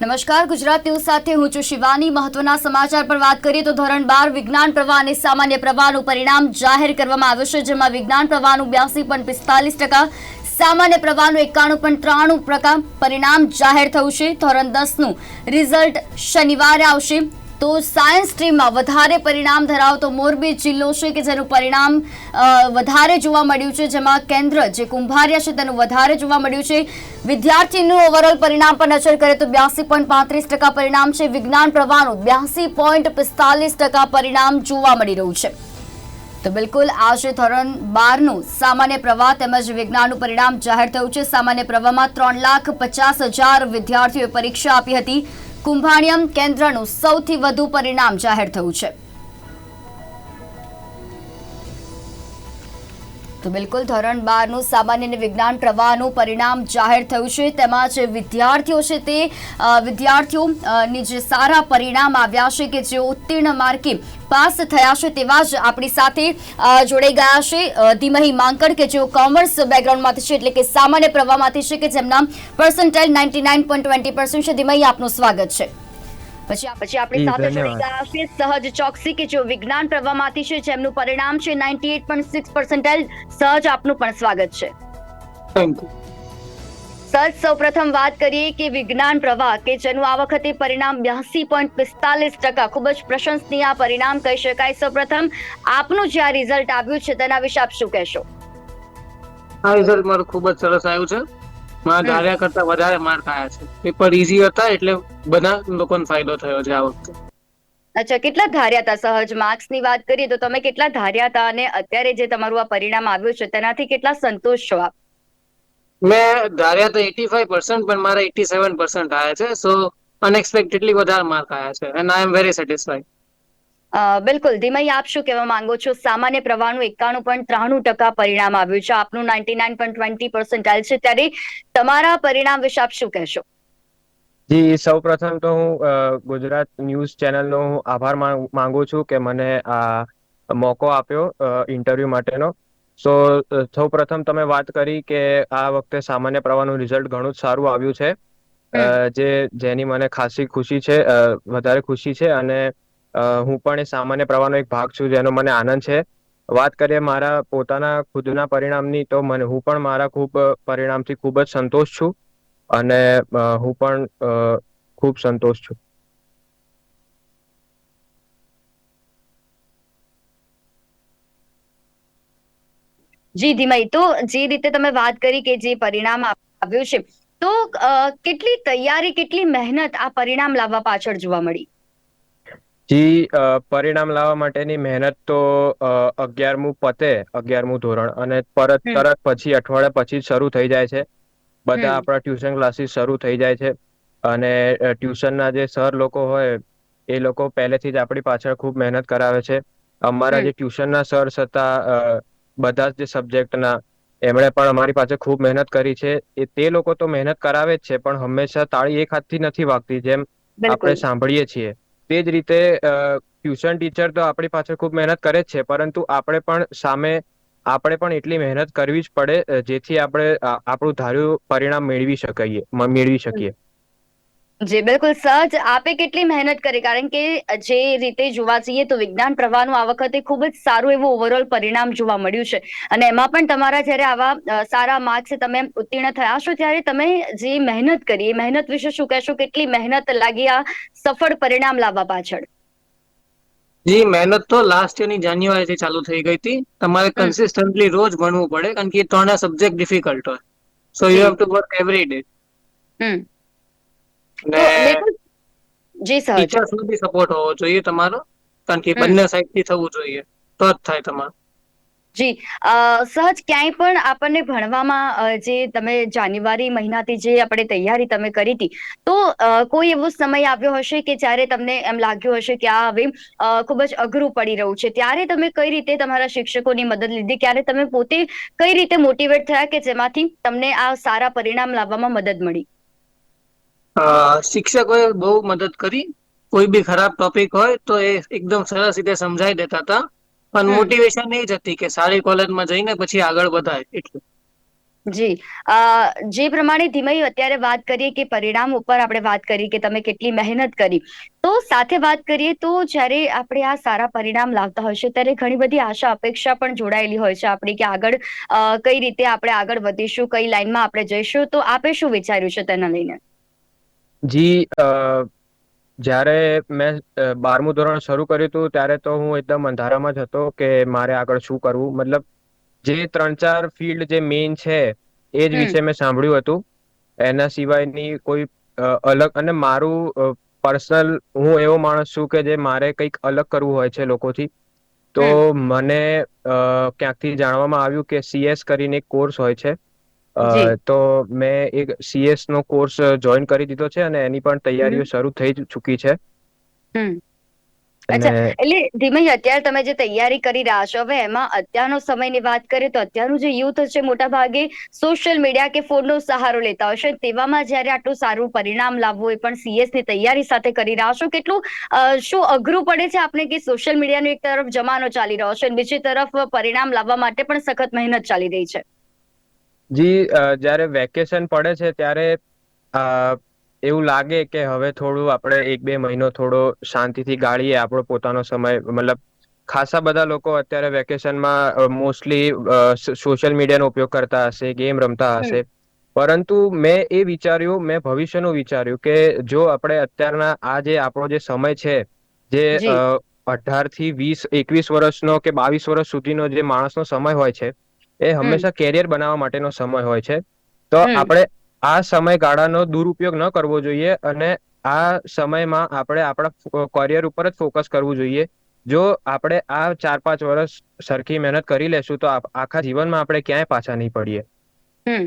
નમસ્કાર, ગુજરાત ન્યૂઝ સાથે હું છું શિવાની. મહત્વના સમાચાર પર વાત કરીએ તો ધોરણ બાર વિજ્ઞાન પ્રવાહ અને સામાન્ય પ્રવાહનું પરિણામ જાહેર કરવામાં આવ્યું છે, જેમાં વિજ્ઞાન પ્રવાહનું બ્યાસી પણ પિસ્તાલીસ ટકા, સામાન્ય પ્રવાહનું એકાણું પણ ત્રાણું ટકા પરિણામ જાહેર થયું છે. ધોરણ દસનું રિઝલ્ટ શનિવારે આવશે. તો સાયન્સ સ્ટ્રીમમાં વધારે પરિણામ ધરાવતો મોરબી જિલ્લો છે કે જેનું પરિણામ વધારે જોવા મળ્યું છે, જેમાં કેન્દ્ર જે કુંભારિયા છે તેનું વધારે જોવા મળ્યું છે. વિદ્યાર્થીનું ઓવરઓલ પરિણામ પર નજર કરીએ તો બ્યાસી પોઈન્ટ પાંત્રીસ ટકા પરિણામ છે. વિજ્ઞાન પ્રવાહનું બ્યાસી પોઈન્ટ પિસ્તાલીસ ટકા પરિણામ જોવા મળી રહ્યું છે. તો બિલકુલ આજે ધોરણ બારનું સામાન્ય પ્રવાહ તેમજ વિજ્ઞાનનું પરિણામ જાહેર થયું છે. સામાન્ય પ્રવાહમાં ત્રણ લાખ પચાસ હજાર વિદ્યાર્થીઓએ પરીક્ષા આપી હતી. કુંભાણિયમ કેન્દ્રનું સૌથી વધુ પરિણામ જાહેર થયું છે. તો બિલકુલ ધોરણ બારનું સામાન્ય અને વિજ્ઞાન પ્રવાહનું પરિણામ જાહેર થયું છે. તેમાં જે વિદ્યાર્થીઓ છે તે વિદ્યાર્થીઓ ની જે સારા પરિણામ આવ્યા છે કે જે ઉત્તીર્ણ માર્કે પાસ થયા છે તેવા જ આપણી સાથે જોડાઈ ગયા છે ધીમહી માંકડ કે જેઓ કોમર્સ બેકગ્રાઉન્ડમાંથી છે એટલે કે સામાન્ય પ્રવાહમાંથી છે કે જેમના પર્સન્ટાઇલ નાઇન્ટી છે. ધીમહી આપનું સ્વાગત છે. પછી પછી આપણી સાથે જોડાઈ ગયા છે સહજ ચોકસી કે જો વિજ્ઞાન પ્રવાહમાંથી છે જેમનું પરિણામ છે ninety eight point six percentile Sahaj આપનું પણ સ્વાગત છે. થેન્ક યુ સર સૌપ્રથમ વાત કરીએ કે વિજ્ઞાન પ્રવાહ કે જેનું આ વખતે પરિણામ બ્યાસી પોઈન્ટ પિસ્તાલીસ ટકા ખૂબ જ પ્રશંસનીય પરિણામ કહી શકાય. સૌપ્રથમ આપનું જે આ રિઝલ્ટ આવ્યું છે તેના વિશે આપ શું કહેશો? આ રિઝલ્ટ મારું ખૂબ જ સરસ આવ્યું છે. મારા ધાર્યા કરતા વધારે માર્ક આવ્યા છે. પેપર ઈઝી હતા એટલે બધા લોકોને ફાયદો થયો છે આ વખતે. અચ્છા કેટલા ધાર્યા હતા સહજ માર્ક્સની વાત કરીએ તો તમે કેટલા ધાર્યા હતા અને અત્યારે જે તમારું આ પરિણામ આવ્યું છે તેનાથી કેટલા સંતોષ છો આપ? મેં ધાર્યા તો એટી ફાઈવ પર્સન્ટ પણ મારા એટી સેવન પર્સન્ટ આવ્યા છે સો અનએક્સપેક્ટેડલી વધારે માર્ક આવ્યા છે and I am very satisfied uh, બિલકુલ. ધીમઈ આપ શું કહેવા માંગો છો? સામાન્ય પ્રવાહનું એકાણું પોઈન્ટ ત્રાણું ટકા પરિણામ આવ્યું છે. આપનું ninety nine point twenty percentile છે. ત્યારે તમારા પરિણામ વિશે આપ શું કહેશો? જી સૌ પ્રથમ તો હું અ, ગુજરાત ન્યૂઝ ચેનલનો હું આભાર માંગ- માંગુ છું કે મને આ મોકો આપ્યો ઇન્ટરવ્યૂ માટેનો. સો પ્રથમ તમે વાત કરી કે આ વખતે સામાન્ય પ્રવાહનું રિઝલ્ટ ઘણું જ સારું આવ્યું છે. અ, જે જેની મને ખાસી ખુશી છે અ, વધારે ખુશી છે અને અ, હું પણ એ સામાન્ય પ્રવાહનો એક ભાગ છું જેનો મને આનંદ છે. વાત કરીએ મારા પોતાના ખુદના પરિણામની તો મને હું પણ મારા ખૂબ પરિણામથી ખૂબ જ સંતોષ છું. અને હું પણ ખૂબ સંતોષ છું. જી ધીમાઈ તો જે રીતે તમે વાત કરી કે જે પરિણામ આવ્યું છે તો કેટલી તૈયારી કેટલી મહેનત આ પરિણામ લાવવા પાછળ જોવા મળી? જી પરિણામ લાવવા માટેની મહેનત તો અગિયારમું પતે અગિયારમું ધોરણ અને પરત તરત પછી અઠવાડિયા પછી શરૂ થઈ જાય છે. બધા આપણા ટ્યુશન ક્લાસીસ શરૂ થઈ જાય છે. અને ટ્યુશનના જે સર લોકો હોય એ લોકો પહેલેથી જ આપણી પાછળ ખૂબ મહેનત કરાવે છે. અમારા જે ટ્યુશનના સર હતા બધા જ સબ્જેક્ટના એમણે પણ અમારી પાસે ખૂબ મહેનત કરી છે. એ તે લોકો તો મહેનત કરાવે જ છે પણ હંમેશા તાળી એક હાથથી નથી વાગતી જેમ આપણે સાંભળીએ છીએ. તે જ રીતે ટ્યુશન ટીચર તો આપણી પાછળ ખૂબ મહેનત કરે જ છે પરંતુ આપણે પણ સામે આપણે પણ એટલી મહેનત કરવી જ પડે જેથી આપણે આપણું ધાર્યું પરિણામ મેળવી શકીએ મેળવી શકીએ. જી, બિલકુલ સહજ. આપે કેટલી મહેનત કરી, કારણ કે જે રીતે જોવા જઈએ તો વિજ્ઞાન પ્રવાહનું આ વખતે ખૂબ જ સારું એવું ઓવરઓલ પરિણામ જોવા મળ્યું છે. અને એમાં પણ તમારા જ્યારે આવા સારા માર્ક્સ તમે ઉત્તીર્ણ થયા છો ત્યારે તમે જે મહેનત કરી, એ મહેનત વિશે શું કહેશો? કેટલી મહેનત લાગી આ સફળ પરિણામ લાવવા પાછળ? જી મહેનત તો લાસ્ટ યરની જાન્યુઆરીથી ચાલુ થઈ ગઈ હતી. તમારે કન્સિસ્ટન્ટલી રોજ ભણવું પડે કારણ કે એ ત્રણેય સબ્જેક્ટ ડિફિકલ્ટ હોય. So you have to work every day hmm. ને જી સર. ટીચર્સ નો બી સપોર્ટ હોવો જોઈએ તમારો કારણ કે બંને સાઈડથી થવું જોઈએ. તો જ થાય તમારું. જી સહજ ક્યાંય પણ આપણને ભણવામાં જે તમે જાન્યુઆરી મહિનાથી જે આપણે તૈયારી તમે કરી હતી, તો કોઈ એવો સમય આવ્યો હશે કે જ્યારે તમને એમ લાગ્યું હશે કે આ હવે ખૂબ જ અઘરું પડી રહ્યું છે? ત્યારે તમે કઈ રીતે તમારા શિક્ષકોની મદદ લીધી? ક્યારે તમે પોતે કઈ રીતે મોટિવેટ થયા કે જેમાંથી તમને આ સારા પરિણામ લાવવામાં મદદ મળી? શિક્ષકોએ બહુ મદદ કરી. કોઈ બી ખરાબ ટોપિક હોય તો એ એકદમ સરસ રીતે સમજાવી દેતા હતા. પણ મોટિવેશન એ જ હતી કે સારી કોલેજમાં જઈને પછી આગળ વધાય એટલું. જી. અ, જે પ્રમાણે ધીમઈ અત્યારે વાત કરીએ કે પરિણામ ઉપર આપણે વાત કરી કે તમે કેટલી મહેનત કરી તો સાથે વાત કરીએ તો જ્યારે આપણે આ સારા પરિણામ લાવતા હોય છે ત્યારે ઘણી બધી આશા અપેક્ષા પણ જોડાયેલી હોય છે આપણી કે આગળ અ, કઈ રીતે આપણે આગળ વધીશું કઈ લાઈનમાં આપણે જઈશું તો આપે શું વિચાર્યું છે તેના લઈને? જી અ, જ્યારે મેં બારમું ધોરણ શરૂ કર્યું હતું ત્યારે તો હું એકદમ અંધારામાં જ હતો કે મારે આગળ શું કરવું. મતલબ જે ત્રણ ચાર ફિલ્ડ જે મેઇન છે એ જ વિશે મેં સાંભળ્યું હતું. એના સિવાયની કોઈ અલગ અને મારું પર્સનલ હું એવો માણસ છું કે જે મારે કંઈક અલગ કરવું હોય છે લોકોથી. તો મને ક્યાંકથી જાણવામાં આવ્યું કે સીએસ કરીને એક કોર્સ હોય છે. અ, તો મેં એક સીએસ નો કોર્સ જોઈન કરી દીધો છે અને એની પણ તૈયારીઓ શરૂ થઈ જ ચૂકી છે. હમ. અચ્છા એટલે ધીમે અત્યારે તમે જે તૈયારી કરી રહ્યા છો હવે એમાં અત્યારનો સમયની વાત કરીએ તો અત્યારનું જે યુથ છે મોટા ભાગે સોશિયલ મીડિયા કે ફોનનો સહારો લેતા હોય છે. તેવામાં જ્યારે આટલું સારું પરિણામ લાવવું એ પણ સીએસની તૈયારી સાથે કરી રહ્યા છો કેટલું અ, શું અઘરું પડે છે આપણે કે સોશિયલ મીડિયાનો એક તરફ જમાનો ચાલી રહ્યો છે બીજી તરફ પરિણામ લાવવા માટે પણ સખત મહેનત ચાલી રહી છે? જી અ, જ્યારે વેકેશન પડે છે ત્યારે અ, એવું લાગે કે હવે થોડું આપણે એક બે મહિનો થોડો શાંતિથી ગાળીએ આપણો પોતાનો સમય. મતલબ ખાસા બધા લોકો અત્યારે વેકેશનમાં મોસ્ટલી સોશિયલ મીડિયાનો ઉપયોગ કરતા હશે ગેમ રમતા હશે. પરંતુ મેં એ વિચાર્યું મેં ભવિષ્યનું વિચાર્યું કે જો આપણે અત્યારના આ જે આપણો જે સમય છે જે અ, અઢારથી વીસ એકવીસ વર્ષનો કે બાવીસ વર્ષ સુધીનો જે માણસનો સમય હોય છે એ હંમેશા કેરિયર બનાવવા માટેનો સમય હોય છે. તો આપણે આ સમયગાળાનો દુરુપયોગ ન કરવો જોઈએ અને આ સમયમાં આપણે આપણા કરિયર ઉપર જ ફોકસ કરવું જોઈએ. જો આપણે આ ચાર પાંચ વર્ષ સરખી મહેનત કરી લેશું તો આખા જીવનમાં આપણે ક્યાંય પાછા નહીં પડીએ. હમ.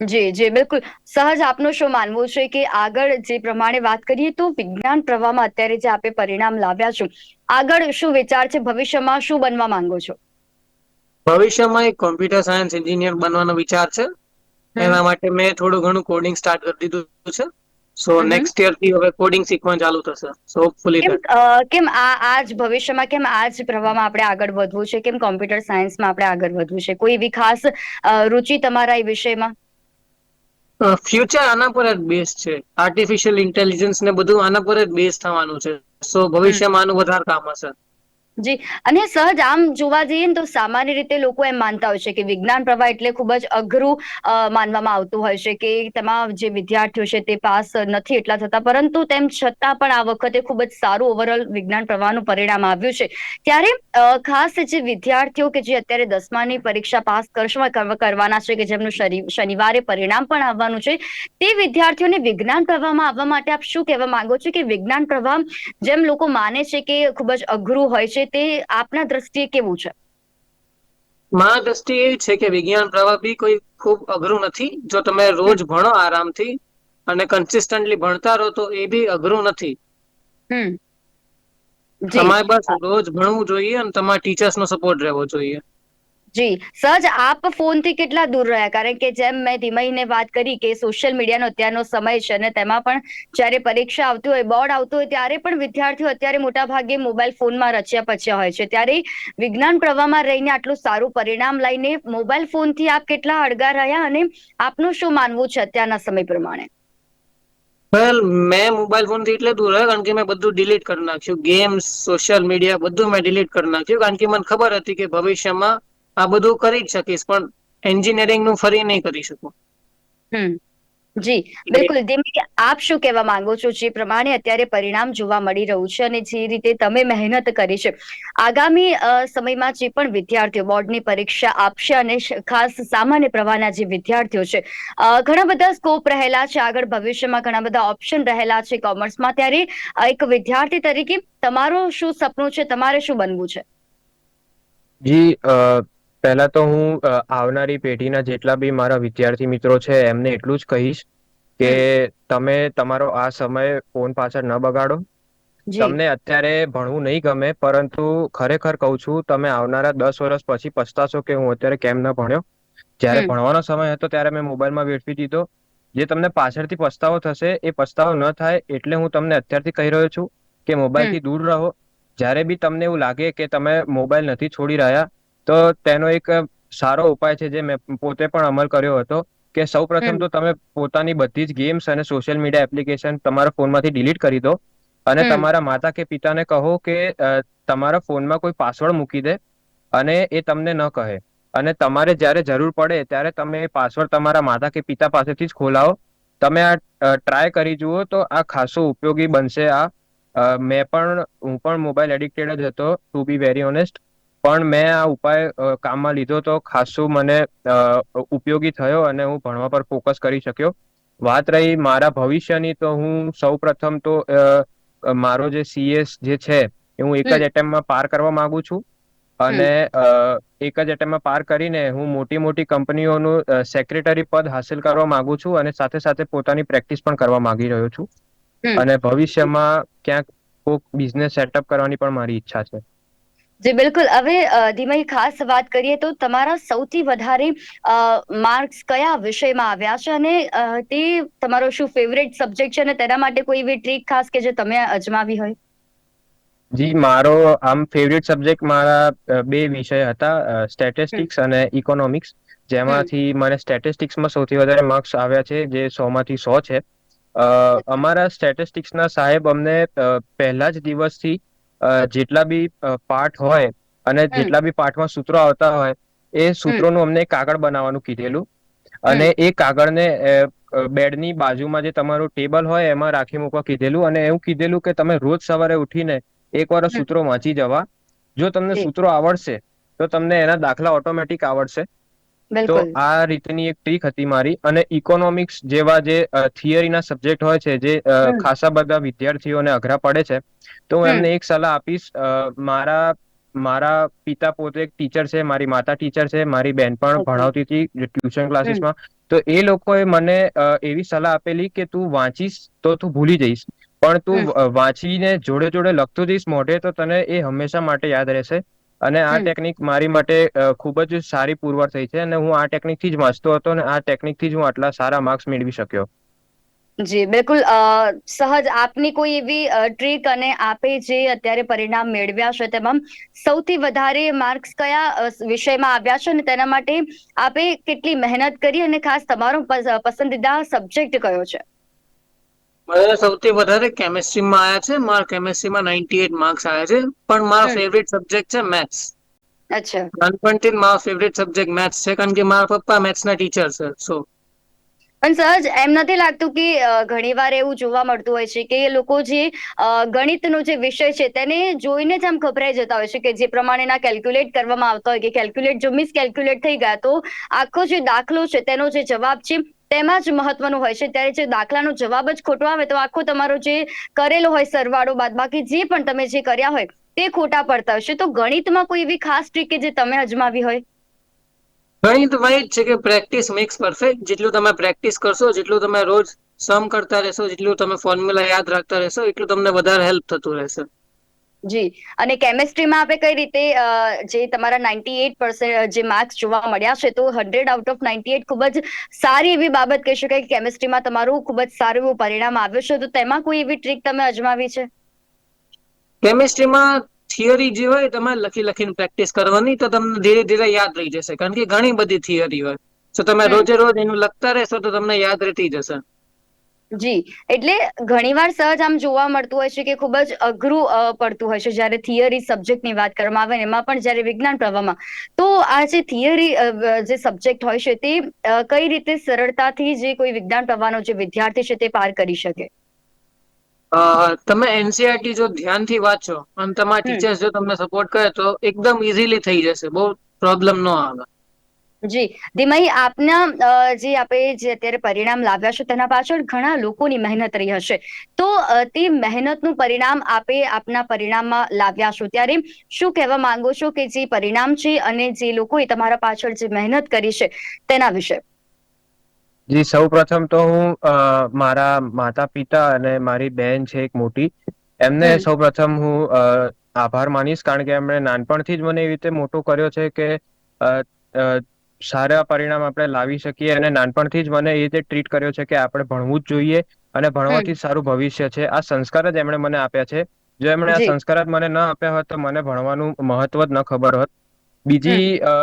જી જી બિલકુલ. સહજ આપનું શું માનવું છે કે આગળ જે પ્રમાણે વાત કરીએ તો વિજ્ઞાન પ્રવાહમાં અત્યારે જે આપે પરિણામ લાવ્યા છો આગળ શું વિચાર છે ભવિષ્યમાં શું બનવા માંગો છો? ભવિષ્યમાં એક કોમ્પ્યુટર સાયન્સ એન્જિનિયર બનવાનો વિચાર છે. એના માટે મેં થોડું ઘણું કોડિંગ સ્ટાર્ટ કરી દીધું છે. સો નેક્સ્ટ યરથી હવે કોડિંગ શીખવાનું ચાલુ થશે. સો હોપફુલી કેમ કેમ આ આજ ભવિષ્યમાં કેમ આ જ પ્રવાહમાં આપણે આગળ વધવું છે? કેમ કોમ્પ્યુટર સાયન્સમાં આપણે આગળ વધવું છે? કોઈ એવી ખાસ રુચિ તમારા એ વિષયમાં? ફ્યુચર આના પર જ બેઝ છે. આર્ટિફિશિયલ ઇન્ટેલિજન્સ ને બધું આના પર જ બેઝ થવાનું છે. સો ભવિષ્યમાં આનું વધારે કામ હશે. જી. અને સહજ આમ જોવા જઈએ ને તો સામાન્ય રીતે લોકો એમ માનતા હોય છે કે વિજ્ઞાન પ્રવાહ એટલે ખૂબ જ અઘરું માનવામાં આવતું હોય છે કે તેમાં જે વિદ્યાર્થીઓ છે તે પાસ નથી એટલા થતા. પરંતુ તેમ છતાં પણ આ વખતે ખૂબ જ સારું ઓવરઓલ વિજ્ઞાન પ્રવાહનું પરિણામ આવ્યું છે. ત્યારે ખાસ જે વિદ્યાર્થીઓ કે જે અત્યારે દસમાની પરીક્ષા પાસ કરવાના છે કે જેમનું શનિ- શનિવારે પરિણામ પણ આવવાનું છે, તે વિદ્યાર્થીઓને વિજ્ઞાન પ્રવાહમાં આવવા માટે આપ શું કહેવા માંગો છો કે વિજ્ઞાન પ્રવાહ જેમ લોકો માને છે કે ખૂબ જ અઘરું હોય છે તે આપના દ્રષ્ટિએ કેવું છે? મારા દ્રષ્ટિ એ છે કે વિજ્ઞાન પ્રવાહ બી કોઈ ખૂબ અઘરું નથી. જો તમે રોજ ભણો આરામથી અને કન્સિસ્ટન્ટલી ભણતા રહો તો એ બી અઘરું નથી. તમારે બસ રોજ ભણવું જોઈએ અને તમારા ટીચર્સ નો સપોર્ટ રહેવો જોઈએ. જી, સહજ આપ ફોનથી કેટલા દૂર રહ્યા? કારણ કે જેમ મેં ધીમઈને વાત કરી કે સોશિયલ મીડિયાનો અત્યારનો સમય છે અને તેમાં પણ જ્યારે પરીક્ષા આવતી હોય, બોર્ડ આવતું હોય, ત્યારે પણ વિદ્યાર્થીઓ અત્યારે મોટા ભાગે મોબાઈલ ફોનમાં રચ્યા પચ્યા હોય છે. ત્યારે વિજ્ઞાન પ્રવાહમાં રહીને આટલું સારું પરિણામ લઈને મોબાઈલ ફોનથી આપ કેટલા અડગા રહ્યા અને આપનું શું માનવું છે અત્યારના સમય પ્રમાણે? વેલ મેં મોબાઈલ ફોનથી એટલે દૂર રહ્યો, કારણ કે મેં બધું ડિલીટ કરી નાખ્યું. ગેમ્સ સોશિયલ મીડિયા બધું મેં ડિલીટ કરી નાખ્યું. કારણ કે મને ખબર હતી કે ભવિષ્યમાં આ બધું કરી જ શકીશ પણ એન્જિનિયરિંગનું ફરી નહીં કરી શકું. હમ. જી બિલકુલ. ધીમી આપ શું કહેવા માંગો છો? જે પ્રમાણે અત્યારે પરિણામ જોવા મળી રહ્યું છે અને જે રીતે તમે મહેનત કરી છે. આગામી સમયમાં જે પણ વિદ્યાર્થીઓ બોર્ડની પરીક્ષા આપશે અને ખાસ સામાન્ય પ્રવાહના જે વિદ્યાર્થીઓ છે ઘણા બધા સ્કોપ રહેલા છે. આગળ ભવિષ્યમાં ઘણા બધા ઓપ્શન રહેલા છે કોમર્સમાં. ત્યારે એક વિદ્યાર્થી તરીકે તમારું શું સપનું છે? તમારે શું બનવું છે? જી પહેલા તો હું આવનારી પેઢીના જેટલા બી મારા વિદ્યાર્થી મિત્રો છે એમને એટલું જ કહીશ કે તમે તમારો આ સમય ફોન પાછળ ન બગાડો. તમને અત્યારે ભણવું નહીં ગમે પરંતુ ખરેખર કહું છું તમે આવનારા દસ વર્ષ પછી પછતાશો કે હું અત્યારે કેમ ન ભણ્યો? જયારે ભણવાનો સમય હતો ત્યારે મેં મોબાઈલમાં વેડફી દીધો. જે તમને પાછળથી પસ્તાવો થશે એ પસ્તાવો ન થાય એટલે હું તમને અત્યારથી કહી રહ્યો છું કે મોબાઈલથી દૂર રહો. જયારે બી તમને એવું લાગે કે તમે મોબાઈલ નથી છોડી રહ્યા તો તેનો એક સારો ઉપાય છે જે મેં પોતે પણ અમલ કર્યો હતો કે સૌ પ્રથમ તો તમે પોતાની બધી જ ગેમ્સ અને સોશિયલ મીડિયા એપ્લિકેશન તમારા ફોનમાંથી ડિલીટ કરી દો અને તમારા માતા કે પિતાને કહો કે તમારા ફોનમાં કોઈ પાસવર્ડ મૂકી દે અને એ તમને ન કહે. અને તમારે જ્યારે જરૂર પડે ત્યારે તમે એ પાસવર્ડ તમારા માતા કે પિતા પાસેથી જ ખોલાવો. તમે આ ટ્રાય કરી જુઓ તો આ ખાસો ઉપયોગી બનશે આ. મેં પણ હું પણ મોબાઈલ એડિક્ટેડ જ હતો ટુ બી વેરી ઓનેસ્ટ પણ મેં આ ઉપાય કામમાં લીધો તો ખાસું મને ઉપયોગી થયો અને હું ભણવા પર ફોકસ કરી શક્યો. વાત રહી મારા ભવિષ્યની તો હું સૌ પ્રથમ તો મારો જે સીએસ જે છે એ હું એક જ એટેમ્પમાં પાર કરવા માંગુ છું. અને એક જ એટેમ્પમાં પાર કરીને હું મોટી મોટી કંપનીઓનું સેક્રેટરી પદ હાંસિલ કરવા માંગુ છું અને સાથે સાથે પોતાની પ્રેક્ટિસ પણ કરવા માંગી રહ્યો છું. અને ભવિષ્યમાં ક્યાંક કોઈક બિઝનેસ સેટઅપ કરવાની પણ મારી ઈચ્છા છે. જી બિલકુલ. હવે ધીમઈ ખાસ વાત કરીએ તો તમારા સૌથી વધારે માર્ક્સ કયા વિષયમાં આવ્યા છે અને તે તમારો શું ફેવરેટ સબ્જેક્ટ છે અને તેના માટે કોઈ એવી ટ્રીક ખાસ કે જે તમે અજમાવી હોય? જી મારો આમ ફેવરેટ સબ્જેક્ટ મારા બે વિષય હતા સ્ટેટિસ્ટિક્સ અને ઇકોનોમિક્સ જેમાંથી મને સ્ટેટિસ્ટિક્સમાં સૌથી વધારે માર્ક્સ આવ્યા છે જે સો માંથી સો છે. અમારા સ્ટેટિસ્ટિક્સના સાહેબ અમને પહેલા જ દિવસથી જેટલા બી પાઠ હોય અને જેટલા બી પાઠમાં સૂત્રો આવતા હોય એ સૂત્રોનું અમને કાગળ બનાવવાનું કીધેલું. અને એ કાગળને બેડની બાજુમાં જે તમારું ટેબલ હોય એમાં રાખી મૂકવા કીધેલું. અને એવું કીધેલું કે તમે રોજ સવારે ઉઠીને એક વાર સૂત્રો વાંચી જવા. જો તમને સૂત્રો આવડશે તો તમને એના દાખલા ઓટોમેટિક આવડશે. તો આ રીતની એક ટ્રીક હતી મારી. અને ઇકોનોમિક્સ જેવા જે થિયરીના સબ્જેક્ટ હોય છે જે ખાસા બધા વિદ્યાર્થીઓને અઘરા પડે છે તો હું એમને એક સલાહ આપીશ અ, મારા મારા પિતા પોતે એક ટીચર છે મારી માતા ટીચર છે મારી બેન પણ ભણાવતી હતી ટ્યુશન. ક્લાસીસમાં તો એ લોકોએ મને એવી સલાહ આપેલી કે તું વાંચીશ તો તું ભૂલી જઈશ પણ તું વાંચીને જોડે જોડે લખતો જઈશ મોઢે તો તને એ હંમેશા માટે યાદ રહેશે. અને આ ટેકનિક મારી માટે ખૂબ જ સારી પુરવાર થઈ છે અને હું આ ટેકનિકથી જ વાંચતો હતો અને આ ટેકનિકથી જ હું આટલા સારા માર્ક્સ મેળવી શક્યો. જી બિલકુલ. અ, સહજ આપની કોઈ એવી અ, ટ્રીક અને આપે જે અત્યારે પરિણામ મેળવ્યા છે તેમાં સૌથી વધારે માર્ક્સ કયા અ, વિષયમાં આવ્યા છે અને તેના માટે આપે કેટલી મહેનત કરી અને ખાસ તમારો પસ- પસંદીદા સબ્જેક્ટ કયો છે? મારે સૌથી વધારે કેમેસ્ટ્રીમાં આવ્યા છે. મારા કેમેસ્ટ્રીમાં નાઇન્ટી એટ માર્ક્સ આવ્યા છે. પણ મારો હમ. ફેવરેટ સબ્જેક્ટ છે મેથ્સ. અચ્છા. નાનપણથી જ મારો ફેવરેટ સબ્જેક્ટ મેથ્સ છે. કારણ કે મારા પપ્પા મેથ્સના ટીચર છે. સો પણ સહજ એમ નથી લાગતું કે ઘણી ઘણીવાર એવું જોવા મળતું હોય છે કે એ લોકો જે ગણિતનો જે વિષય છે તેને જોઈને જ આમ ગભરાઈ જતા હોય છે કે જે પ્રમાણેના કેલ્ક્યુલેટ કરવામાં આવતા હોય કે કેલ્ક્યુલેટ જો મિસ કેલ્ક્યુલેટ થઈ ગયા તો આખો જે દાખલો છે તેનો જે જવાબ છે તેમાં જ મહત્વનું હોય છે. ત્યારે જે દાખલાનો જવાબ જ ખોટો આવે તો આખો તમારો જે કરેલો હોય સરવાળો બાદબાકી જે પણ તમે જે કર્યા હોય તે ખોટા પડતા હશે. તો ગણિતમાં કોઈ એવી ખાસ ટ્રીક કે જે તમે અજમાવી હોય? ગણિતમાં ભાઈ જ છે કે પ્રેક્ટિસ મેક્સ પરફેક્ટ જેટલું તમે પ્રેક્ટિસ કરશો જેટલું તમે રોજ સમ કરતા રહેશો જેટલું તમે ફોર્મ્યુલા યાદ રાખતા રહેશો એટલું તમને વધારે હેલ્પ થતું રહેશે. જી. અને કેમેસ્ટ્રીમાં આપણે કઈ રીતે જે તમારા નાઇન્ટી એટ પર્સન્ટ જે માર્ક્સ જોવા મળ્યા છે તો hundred out of ninety eight ખૂબ જ સારી એવી બાબત કહી શકાય કે કેમેસ્ટ્રીમાં તમારું ખૂબ જ સારું એવું પરિણામ આવ્યું છે. તો તેમાં કોઈ એવી ટ્રીક તમે અજમાવી છે? કેમિસ્ટ્રીમાં થિયરી જે હોય તમારે લખી લખીને પ્રેક્ટિસ કરવાની તો તમને ધીરે ધીરે યાદ રહી જશે. કારણ કે ઘણી બધી થિયરી હોય. તો તમે રોજે રોજ એનું લખતા રહેશો તો તમને યાદ રહેતી જશે. જી. એટલે ઘણીવાર સહજ આમ જોવા મળતું હોય છે કે ખૂબ જ અઘરું પડતું હોય છે. જ્યારે થિયરી સબ્જેક્ટની વાત કરવામાં આવે એમાં પણ જ્યારે વિજ્ઞાન પ્રવાહમાં તો આ જે થિયરી જે સબ્જેક્ટ હોય છે તે કઈ રીતે સરળતાથી જે કોઈ વિજ્ઞાન પ્રવાહનો જે વિદ્યાર્થી છે તે પાર કરી શકે? અ, તમે એનસીઆરટી જો ધ્યાનથી વાંચો અને તમારા ટીચર્સ જો તમને સપોર્ટ કરે તો એકદમ ઈઝીલી થઈ જશે. બહુ પ્રોબ્લેમ ન આવે. જી. ધીમાઈ આપના જે આપે જે અત્યારે પરિણામ લાવ્યા છે તેના પાછળ ઘણા લોકોની મહેનત રહી હશે. તો તે મહેનતનું પરિણામ આપે આપના પરિણામમાં લાવ્યા છો. ત્યારે શું કહેવા માંગો છો કે જે પરિણામ છે અને જે લોકોએ તમારા પાછળ જે મહેનત કરી છે તેના વિશે? જી સૌ પ્રથમ તો હું અ, મારા માતા પિતા અને મારી બેન છે એક મોટી એમને સૌ પ્રથમ હું અ, આભાર માનીશ કારણ કે એમણે નાનપણથી જ મને એવી રીતે મોટો કર્યો છે કે અ, અ, સારા પરિણામ આપણે લાવી શકીએ અને નાનપણથી જ મને એ રીતે ટ્રીટ કર્યો છે કે આપણે ભણવું જ જોઈએ અને ભણવાથી સારું ભવિષ્ય છે. આ સંસ્કાર જ એમણે મને આપ્યા છે. જો એમણે આ સંસ્કાર જ મને ન આપ્યા હોત તો મને ભણવાનું મહત્વ જ ન ખબર હોત. બીજી અ,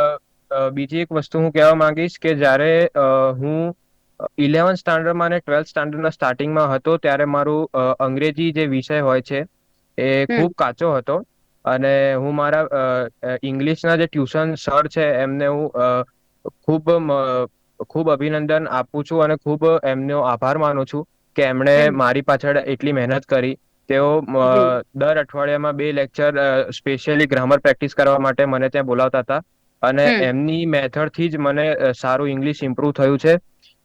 અ, બીજી એક વસ્તુ હું કહેવા માંગીશ કે જ્યારે અ, હું ઇલેવન્થ સ્ટાન્ડર્ડમાં અને ટ્વેલ્થ સ્ટાન્ડર્ડના સ્ટાર્ટિંગમાં હતો ત્યારે મારું અંગ્રેજી જે વિષય હોય છે એ ખૂબ કાચો હતો. અને હું મારા ઇંગ્લિશના જે ટ્યુશન સર છે એમને હું ખૂબ ખૂબ અભિનંદન આપું છું અને ખૂબ એમનો આભાર માનું છું કે એમણે મારી પાછળ એટલી મહેનત કરી. તેઓ દર અઠવાડિયામાં બે લેક્ચર સ્પેશિયલી ગ્રામર પ્રેક્ટિસ કરવા માટે મને ત્યાં બોલાવતા હતા. અને એમની મેથડથી જ મને સારું ઇંગ્લિશ ઇમ્પ્રુવ થયું છે.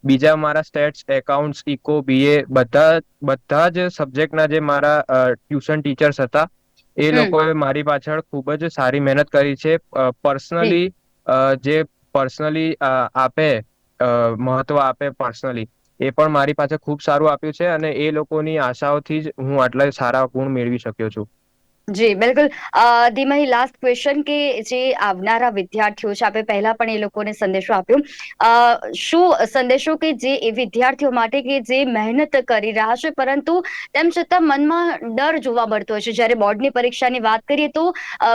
બીજા મારા સ્ટેટ્સ એકાઉન્ટ્સ ઇકો બીએ બધા બધા જ સબ્જેક્ટના જે મારા ટ્યુશન ટીચર્સ હતા એ લોકોએ મારી પાછળ ખૂબ જ સારી મહેનત કરી છે. પર્સનલી જે પર્સનલી આપે મહત્વ આપે પર્સનલી એ પણ મારી પાસે ખૂબ સારું આપ્યું છે અને એ લોકોની આશાઓથી જ હું આટલા સારા ગુણ મેળવી શક્યો છું. જી બિલકુલ. અ, ધીમહી લાસ્ટ ક્વેશ્ચન કે જે આવનારા વિદ્યાર્થીઓ છે આપણે પહેલા પણ એ લોકોને સંદેશો આપ્યો. શું સંદેશો કે જે એ વિદ્યાર્થીઓ માટે કે જે મહેનત કરી રહ્યા છે પરંતુ તેમ છતાં મનમાં ડર જોવા મળતો હોય છે. જ્યારે બોર્ડની પરીક્ષાની વાત કરીએ તો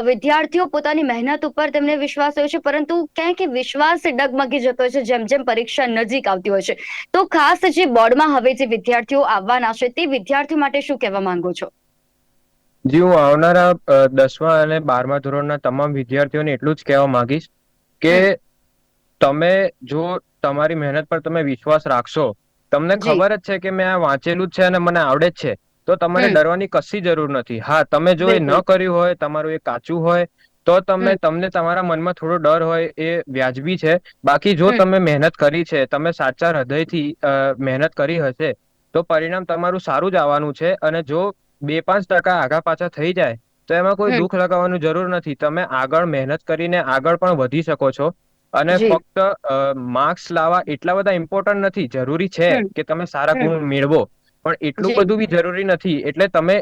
વિદ્યાર્થીઓ પોતાની મહેનત ઉપર તેમને વિશ્વાસ હોય છે પરંતુ ક્યાંક વિશ્વાસ ડગમગી જતો હોય છે જેમ જેમ પરીક્ષા નજીક આવતી હોય છે. તો ખાસ જે બોર્ડમાં હવે જે વિદ્યાર્થીઓ આવવાના છે તે વિદ્યાર્થીઓ માટે શું કહેવા માંગો છો? જી હું આવનારા દસમા અને બારમા ધોરણના તમામ વિદ્યાર્થીઓને એટલું જ કહેવા માંગીશ કે તમે જો તમારી મહેનત પર તમે વિશ્વાસ રાખશો તમને ખબર જ છે કે મેં આ વાંચેલું જ છે અને મને આવડે જ છે તો તમારે ડરવાની કશી જરૂર નથી. હા તમે જો એ ન કર્યું હોય તમારું એ કાચું હોય તો તમે તમને તમારા મનમાં થોડો ડર હોય એ વ્યાજબી છે. બાકી જો તમે મહેનત કરી છે તમે સાચા હૃદયથી મહેનત કરી હશે તો પરિણામ તમારું સારું જ આવવાનું છે અને જો બે પાંચ ટકા આગા પાછા થઈ જાય તો એમાં કોઈ દુઃખ લગાવવાનું જરૂર નથી. તમે આગળ મહેનત કરીને આગળ પણ વધી શકો છો. અને ફક્ત માર્ક્સ લાવવા એટલા બધા ઇમ્પોર્ટન્ટ નથી. જરૂરી છે કે તમે સારા ગુણ મેળવો. પણ એટલું બધું બી જરૂરી નથી. એટલે તમે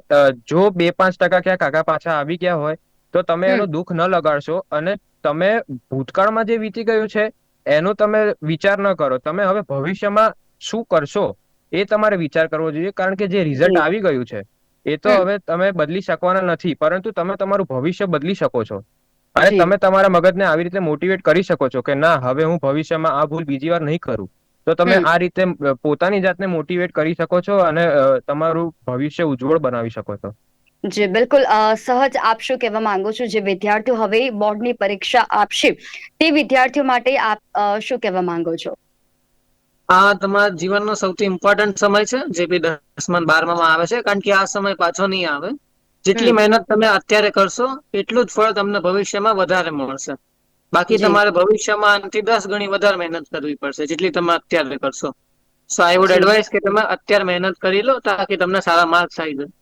જો બે પાંચ ટકા ક્યાંક આગા પાછા આવી ગયા હોય તો તમે. એનું દુઃખ ન લગાડશો. અને તમે ભૂતકાળમાં જે વીતી ગયું છે એનો તમે વિચાર ન કરો. તમે હવે ભવિષ્યમાં શું કરશો એ તમારે વિચાર કરવો જોઈએ. કારણ કે જે રિઝલ્ટ આવી ગયું છે એ તો હવે તમે બદલી શકવાના નથી પરંતુ તમે તમારું ભવિષ્ય બદલી શકો છો. અને તમે તમારા મગજને આવી રીતે મોટિવેટ કરી શકો છો કે ના હવે હું ભવિષ્યમાં આ ભૂલ બીજી વાર નહીં કરું. તો તમે આ રીતે પોતાની જાતને મોટિવેટ કરી શકો છો અને તમારું ભવિષ્ય ઉજ્જવળ બનાવી શકો છો. જી બિલકુલ. સહજ આપ શું કહેવા માંગો છો? જે વિદ્યાર્થીઓ હવે બોર્ડની પરીક્ષા આપશે તે વિદ્યાર્થીઓ માટે આપ શું કહેવા માંગો છો? આ તમારા જીવનનો સૌથી ઇમ્પોર્ટન્ટ સમય છે જે બી દસમા બારમામાં આવે છે કારણ કે આ સમય પાછો નહીં આવે. જેટલી મહેનત તમે અત્યારે કરશો એટલું જ ફળ તમને ભવિષ્યમાં વધારે મળશે. બાકી તમારે ભવિષ્યમાં આનાથી દસ ગણી વધારે મહેનત કરવી પડશે જેટલી તમે અત્યારે કરશો. સો આઈ વુડ એડવાઇસ કે તમે અત્યારે મહેનત કરી લો તાકી તમને સારા માર્ક્સ આવી જાય.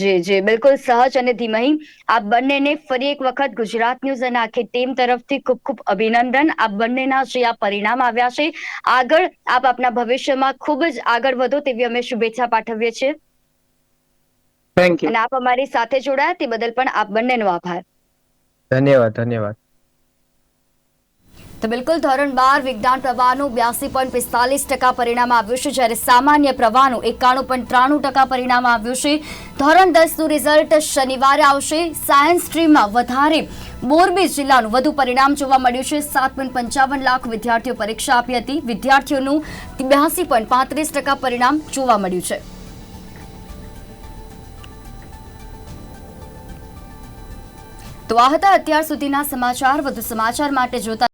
જી જી બિલકુલ સહજ અને ધીમહી આપ બંનેને ફરી એક વખત ગુજરાત ન્યૂઝ અને આખી ટીમ તરફથી ખૂબ ખૂબ અભિનંદન. આપ બંનેના જે આ પરિણામ આવ્યા છે આગળ આપ આપના ભવિષ્યમાં ખૂબ જ આગળ વધો તેવી અમે શુભેચ્છા પાઠવીએ છીએ. થેન્ક યુ અને આપ અમારી સાથે જોડાયા તે બદલ પણ આપ બંનેનો આભાર. ધન્યવાદ ધન્યવાદ. તો બિલકુલ ધોરણ બાર વિજ્ઞાન પ્રવાહનું બ્યાસી પોઈન્ટ પિસ્તાલીસ ટકા પરિણામ આવ્યું છે, જ્યારે સામાન્ય પ્રવાહનું એકાણું પોઈન્ટ ત્રાણું ટકા પરિણામ આવ્યું છે. ધોરણ દસનું રિઝલ્ટ શનિવારે આવશે. સાયન્સ સ્ટ્રીમમાં વધારે મોરબી જિલ્લાનું વધુ પરિણામ જોવા મળ્યું છે. સાત પોઈન્ટ પંચાવન લાખ વિદ્યાર્થીઓ પરીક્ષા આપી હતી. વિદ્યાર્થીઓનું બ્યાસી પોઈન્ટ પાંત્રીસ ટકા પરિણામ જોવા મળ્યું છે. તો આ હતા અત્યાર સુધીના સમાચાર. વધુ સમાચાર માટે જોતા